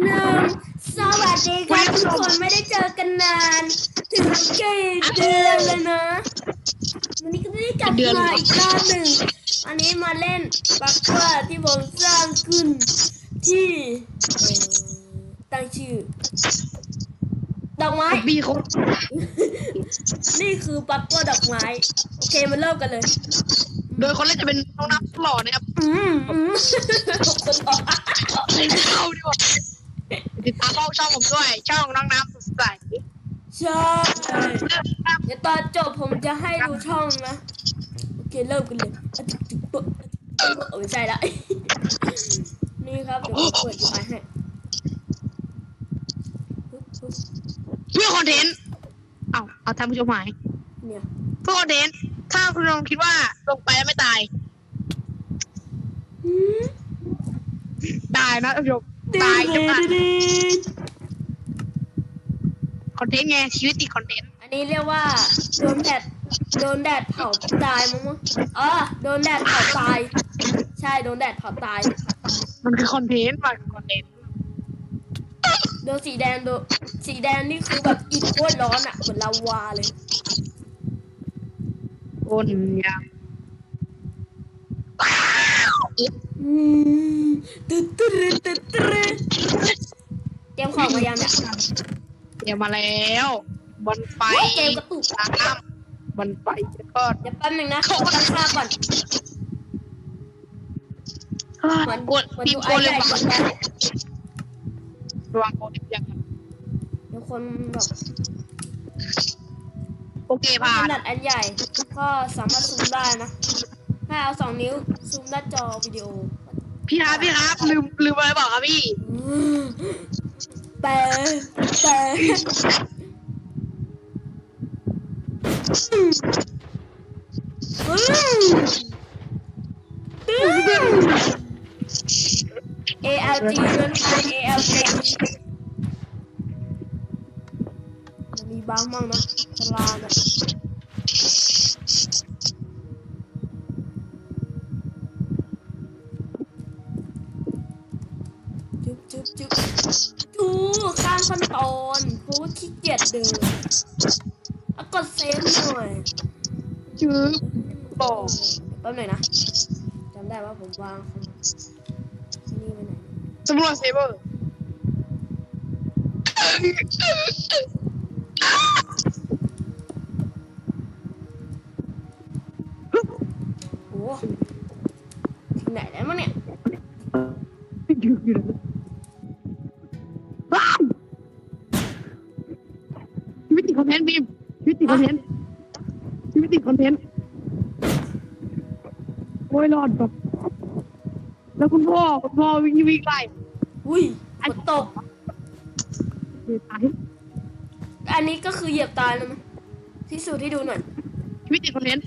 หนึ่งสวัสดีครับทุกคนไม่ได้เจอกันนาน ถึงกี่เดือนเลยนะวันนี้ก็ได้กลับมาอีกรอบหนึ่งอันนี้มาเล่นบักเกอร์ที่ผมสร้างขึ้นที่เอ่อตั้งชื่อดอกไม้มีคนนี่คือปักเกอร์ดอกไม้ โอเคมาเริ่มกันเลย โดยคนเล่นจะเป็นน้องน้ำหล่อนะครับอืมอืมคนต่อเข้าดีกว่า ติดตามช่องช่องผมด้วย ช่องน้องน้ำสดใสใช่เดี๋ยวตอนจบผมจะให้ดูช่องนะ โอเคเริ่มกันเลยอะจึกจึกเปอะอะจึกเปอะเออไม่ใช่ละนี่ครับเดี๋ยวผมเปิดดูไอให้ปึ๊บปึ๊บเพื่อคอนเทนต์เอาเอาท่านผู้ชมหมายเนี่ยเพื่อคอนเทนต์ถ้าคุณลองคิดว่าลงไปแล้วไม่ตายอืมตายนะท่านผู้ชมดี ตายดีจะตายดีคอนเทนต์ไงชีวิตติดคอนเทนต์อันนี้เรียกว่าโดนแดดโดนแดดเผาตายมั้งมั้งอ๋อโดนแดดเผาตาย ใช่โดนแดดเผาตาย มันคือคอนเทนต์มันคือคอนเทนต์โดนสีแดงโดนสีแดงนี่คือแบบอีกโคตรร้อนอะเหมือนลาวาเลยโอนยา อืมตึ๊ดตึ๊ดตึ๊ดตึ๊ดเตรียมของมายังเนี่ยเดี๋ยวมาแล้วบนไฟโอ้ยเกมกระตุกน้ำบนไฟแล้วก็เดี๋ยวแป๊บหนึงนะขอตั้งค่าก่อนเหมือนกดเหมือนทีดูมไอโกนใหเลญ่ยก่อนนะระวังโกนยังเดี๋ยวคนแบบโอเคผ่าขนนาดอันใหญ่ ก็สามารถซูมได้นะถ้าเอาสองนิ้ว ซูมหน้าจอวิดีโอพี่ครับพี่ครับลืมลืมอะไรบอกครับพี่ แต่แต่อืมอืม ALG นั่นคือ ALG มันมีบ้างมั่งนะสลาเนี่ย ยดเดินแล้วกดเซฟหน่อยชื่อบอกแป๊บหน่อยนะจำได้ว่าผมวางนี่ไปไหนสำรวจเซเบอร์ วิตติดคอนเทนต์บีมชีวิตติดคอนเทนต์ชีวิตติดคอนเทนต์โอ้ยรอดแบบแล้วคุณพ่อคุณพ่อวิ่งวิ่งไล่อุ้ยฝนตกเสียตายอันนี้ก็คือเหยียบตายแล้วมั้ยที่สุดที่ดูหน่อย ชีวิตติดคอนเทนต์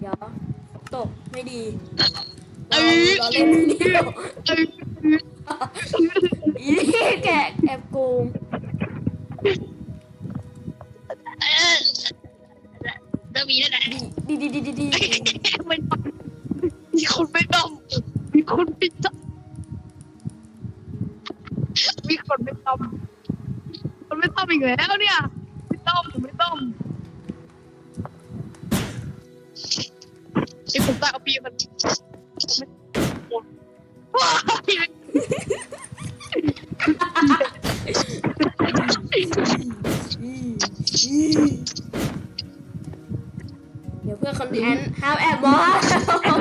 เดี๋ยวตกไม่ดีเอ้เรายเราเล่นไม่ดีหรอกเอ้ยอีแกะแอบโกง เออเดมีนั่นแหละดีดีดีดีดีไม่ต้องมีคนไม่ต้องมีคนไม่ต้องมีคนไม่ต้องคนไม่ต้องอีกแล้วเนี่ย ไม่ต้องไม่ต้อง ห้ามแอบมอง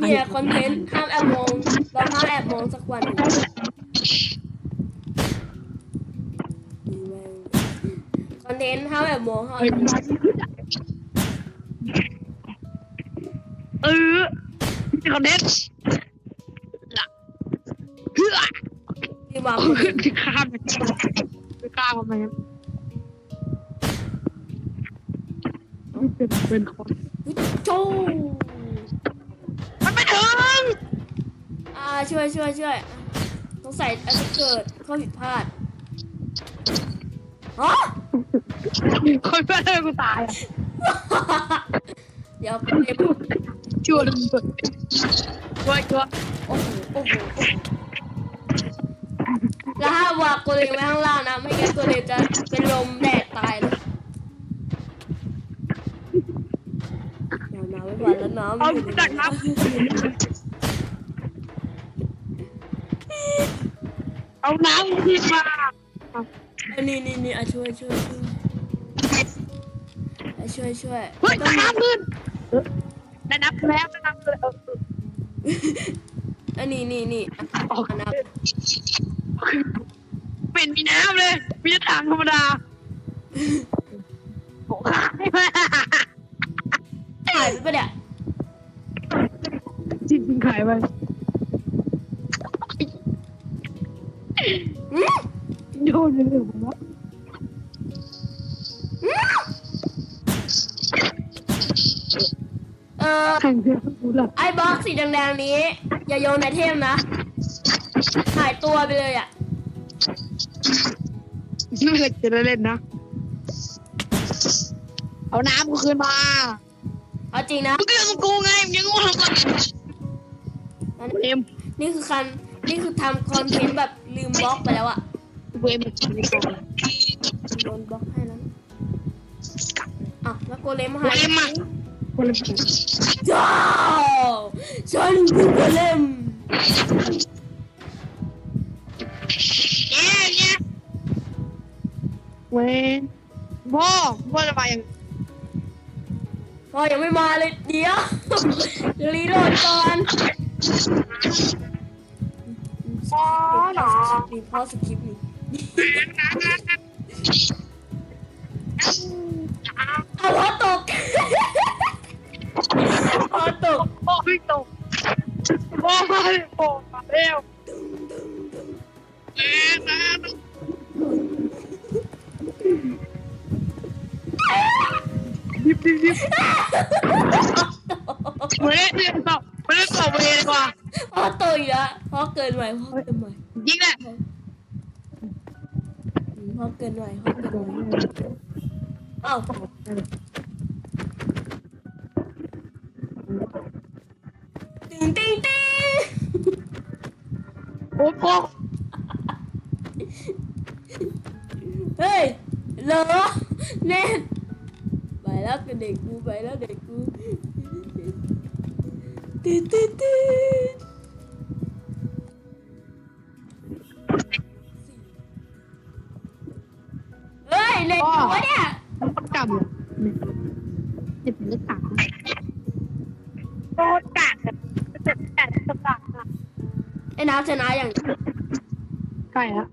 เนี่ยคอนเทนต์ห้ามแอบมองเราห้ามแอบมองสักวันหนึ่งคอนเทนต์ห้ามแอบมองห้ามเฮ้ยแอบมองเออมีคอนเทนต์เพื่อที่วางคือข้ามไปข้ามทำไม เป็นเป็นคนโจ้มันไม่ถึงอ่าช่วยช่วยช่วยต้องใส่อาจจะเกิดข้อผิดพลาดฮะคนเพื่อนเธอกูตายอะเดี๋ยวเก็บชั่วเลยช่วยช่วยโอ้โหโอ้โหโอ้โหแล้วถ้าวางโกเลมไว้ข้างล่างนะ ไม่งั้นโกเลมจะเป็นลมแดดตายเลยเดี๋ยว น้ำไม่ไหวแล้วน้ำเอาอยู่ในจากน้ำเอาน้ำขึ้นมานนี้นี่นี่อะช่วยช่วยช่วยอะช่วยช่วยเฮ้ยน้ำขึ้นเออได้นับแล้วได้นับเลยเอออันนี้นี่นี่อะอกนับเป็นมีน้ำเลย มีถังธรรมดาโอ้ยายไปปะเนี่ยจริงๆขายไปอืมโยนเลยผมว่าอืมเออแข่งเพื่อนกูหลับไอ้บล็อกสีแดงๆนี้ อย่าโยนไอเทมนะหายตัวไปเลยอะ ไม่เคยจะได้เล่นนะ เอาน้ำกูคืนมา เอาจริงนะ มึงก็เรื่องของกูไงมึงยังงูทำอะไรเอ็มนี่คือคันนี่คือทำคอนเทนต์แบบลืมบล็อกไปแล้วอะกูเอ็มมันกินไม่ได้โดนบล็อกให้แล้วนะอะแล้วโกเลมกูหายเอ็มอะกูเอ็มจ้าวฉันคือโกเลมแย่แย่เว้ยพ่อพ่อจะมาอย่าง พอยังไม่มาเลยเดี๋ยวรีโหลดก่อนพ่อหนอนี่พ่อสคริปต์นี่เอาพ่อตกพ่อตกพ่อไม่ตกพ่อไม่ตกมาเร็ว kênh mày hết kênh mày đi nè. Hết ừ, kênh mày hết kênh mày ờ. Tiếng tiếng tiếng ôi con hey lỡ nè bài lắc cái địch cu bài lắc địch cu tí tí tí ไอ้น้ำชนะอย่างใกล้แล้ว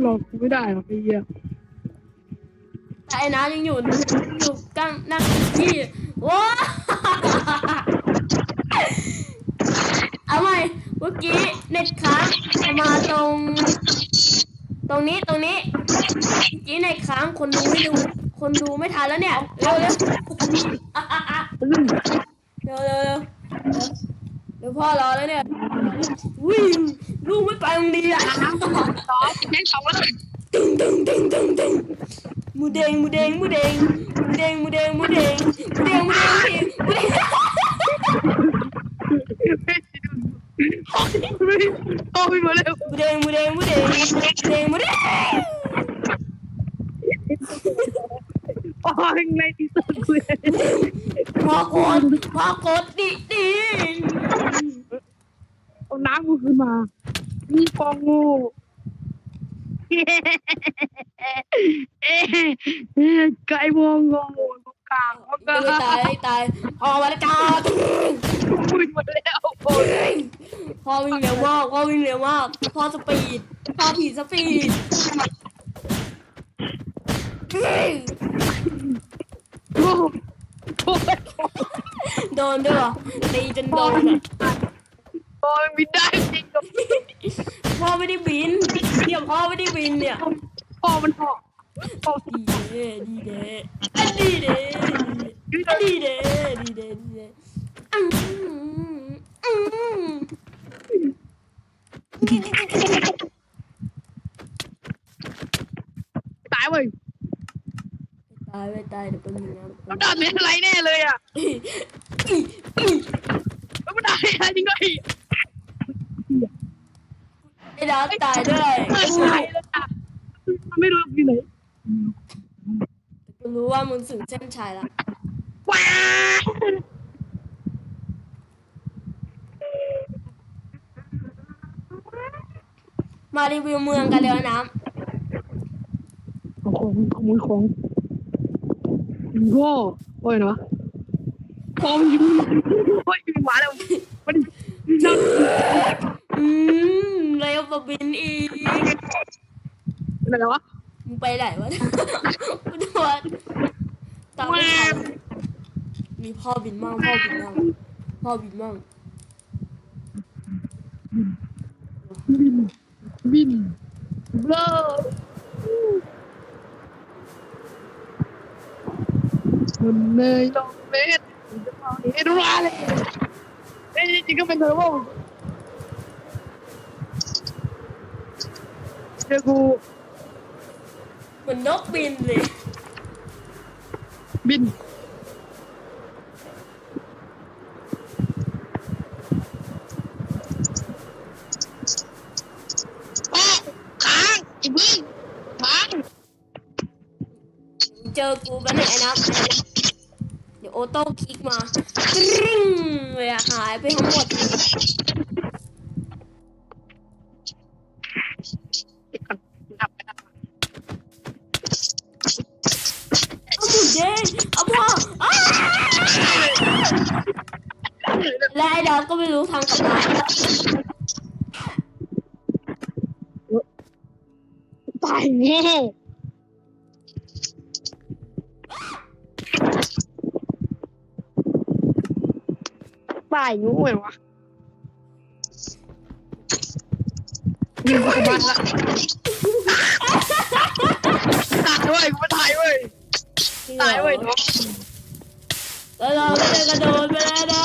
หลอกกูไม่ได้หรอกไอ้เหี้ยแต่ไอ้น้ำยังอยู่อยู่กลางนั่งที่ว้าเอาใหม่เมื่อกี้เน็ตค้างมาตรง ตรงนี้ตรงนี้เมื่อกี้เน็ตค้างคนดูไม่ดู คนดูไม่ทันแล้วเนี่ยเร็วเร็วอะอะอะอืมเร็วเร็วเร็วเดี๋ยว พ่อรอแล้วเนี่ย วิ่งลูกไม่ไปโรงเรียนสองแม่งสองแล้วตึงตึงตึงตึงตึงหมูแดงหมูแดงหมูแดงหมูแดงหมูแดงหมูแดงหมูแดงหมูแดงหมูแดงหมูแดงพ่อไม่พ่อไม่มาเร็วหมูแดงหมูแดงหมูแดงหมูแดงหมูแดงพ่อในที่สุดเลย พอกดพอกดดิดิเอาน้ำกูขึ้นมานี่ฟองงูเอ๊ะไก่วงงูตรงกลางแล้วก็ไม่ตายตายพอมาแล้วจ้าคุยมาแล้วโอ้ยพอวิ่งเร็วมากพอวิ่งเร็วมากพอสปีดพอผีสปีดโอ้ยโดนด้วยเหรอตีจนโดนอะ โอ้ยบินได้จริงกับพ่อไม่ได้บินเดี๋ยวพ่อไม่ได้บินเนี่ยพ่อมันเหาะพ่อดีเด้ดีเด้อันดีเด้อันดีเด้ดีเด้ดีเด้อืมอืมตายเว้ยตายไม่ตายเดี๋ยวเป็นยังไงน้ำตาลเป็นอะไรแน่เลยอะายจริงด้วย ไอ้ดาวตายด้วยเปิดใช้แล้วจ้ะมันไม่รู้อยู่ไหนกูรู้ว่ามึงถึงเส้นชัยละว้ามารีวิวเมืองกันเลยน้ของขโมยของโว้โอ้ยเนาะของยิงโอ้ยหมาแล้วมันนั่งำอืม เร็วกว่าบินอีกอะไรวะมึงไปไหนวะกูโดนตามไม่ทันมีพ่อบินมั่งพ่อบินมั่งพ่อบินมั่งบินบินเบลอมันเนยลองเม็ดเอ็ดว้าเลยเอ้ยจริงก็เป็นเทอร์โบ เดี๋ยวกู เหมือนนกบินเลย บิน โอ้ค้างอีกพึ่งค้างเจอกูไปไหนนะเดี๋ยวโอโต้คลิกมากริ้งเลยอะหายไปทั้งหมดเลย และไอ้ดาวก็ไม่รู้ทางกลับมาตายโง่ตายง่เหรอวะยิงกูกลับบ้านละตายเว้ยกูไม่ตายเว้ย ตายเว้ยน้อง แล้วเราก็จะกระโดดไปแล้วนะ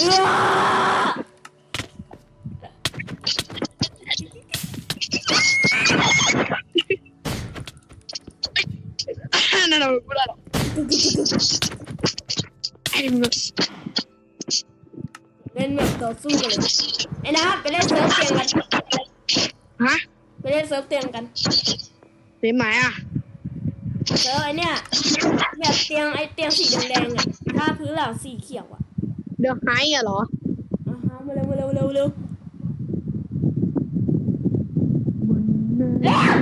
อื้อนั่นน่ะกูได้หรอกไอ้มึงเล่นแบบต่อสู้กันเลยไอ้นะไปเล่นเซิร์ฟเตียงกันฮะไปเล่นเซิร์ฟเตียงกันเต็มไหมอะเซิร์ฟไอเนี่ย แบบเตียงไอเตียงสีแดงๆอะถ้าพื้นหลังสีเขียวอะเดือดไฮอะเหรอ อ่าฮะมาเร็วมาเร็วเร็วเร็วแล้ว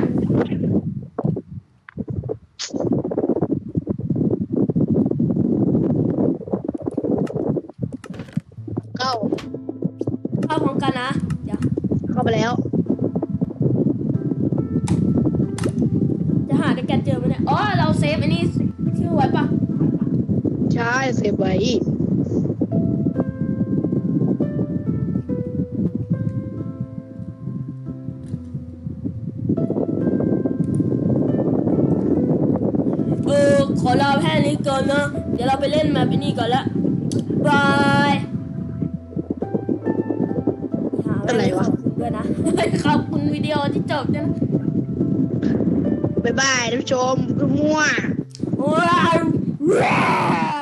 เข้าเข้าพร้อมกันนะเดี๋ยวเข้าไปแล้ว ใช่เสียบไว้เออขอลาแค่นี้ก่อนนะเดี๋ยวเราไปเล่นแมปอันนี้ก่อนละบายอะไรวะขอบคุณด้วยนะ ขอบคุณวิดีโอที่จบด้วยนะบ๊ายบายท่านผู้ชมคือมั่วว้าวว้าว